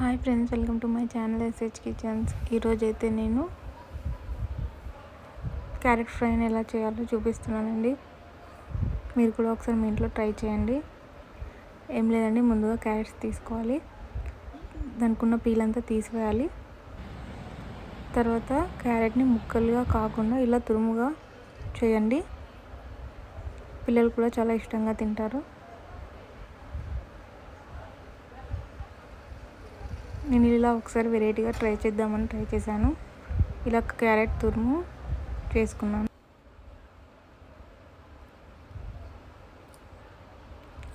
Hi friends welcome to my channel SH kitchens ఈరోజు అయితే నేను క్యారెట్ ఫ్రైని ఎలా చేయాలో చూపిస్తున్నానండి. మీరు కూడా ఒకసారి మీ ఇంట్లో ట్రై చేయండి. ఏం లేదండి ముందుగా క్యారెట్స్ తీసుకోవాలి. దానికి ఉన్న పీల్ అంతా తీసివేయాలి తర్వాత క్యారెట్ని ముక్కలుగా కాకుండా ఇలా తురుముగా చేయండి. పిల్లలు కూడా చాలా ఇష్టంగా తింటారు. నేను ఇలా ఒకసారి వెరైటీగా ట్రై చేద్దామని ట్రై చేశాను. ఇలా క్యారెట్ తురుము చేసుకున్నాను.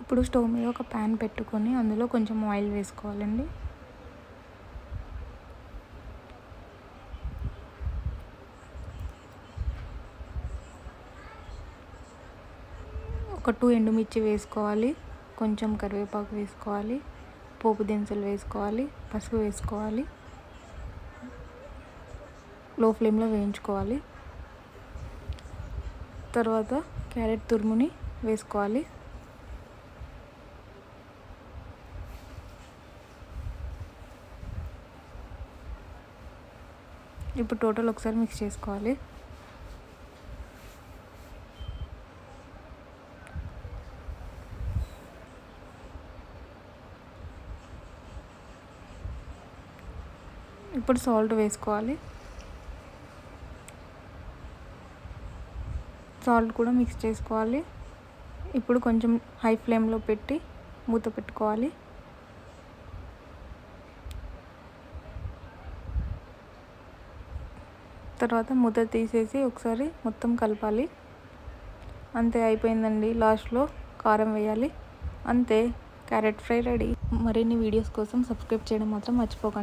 ఇప్పుడు స్టవ్ మీద ఒక ప్యాన్ పెట్టుకొని అందులో కొంచెం ఆయిల్ వేసుకోవాలండి. ఒక టూ ఎండుమిర్చి వేసుకోవాలి. కొంచెం కరివేపాకు వేసుకోవాలి. పోపు దినుసులు వేసుకోవాలి పసుపు వేసుకోవాలి లో ఫ్లేమ్లో వేయించుకోవాలి. తర్వాత క్యారెట్ తురుముని వేసుకోవాలి. ఇప్పుడు టోటల్ ఒకసారి మిక్స్ చేసుకోవాలి. ఇప్పుడు సాల్ట్ వేసుకోవాలి. సాల్ట్ కూడా మిక్స్ చేసుకోవాలి. ఇప్పుడు కొంచెం హై ఫ్లేమ్లో పెట్టి మూత పెట్టుకోవాలి. తర్వాత మూత తీసేసి ఒకసారి మొత్తం కలపాలి. అంతే అయిపోయిందండి లాస్ట్లో కారం వేయాలి. అంతే క్యారెట్ ఫ్రై రెడీ. మరిన్ని వీడియోస్ కోసం సబ్స్క్రైబ్ చేయడం మాత్రం మర్చిపోకండి.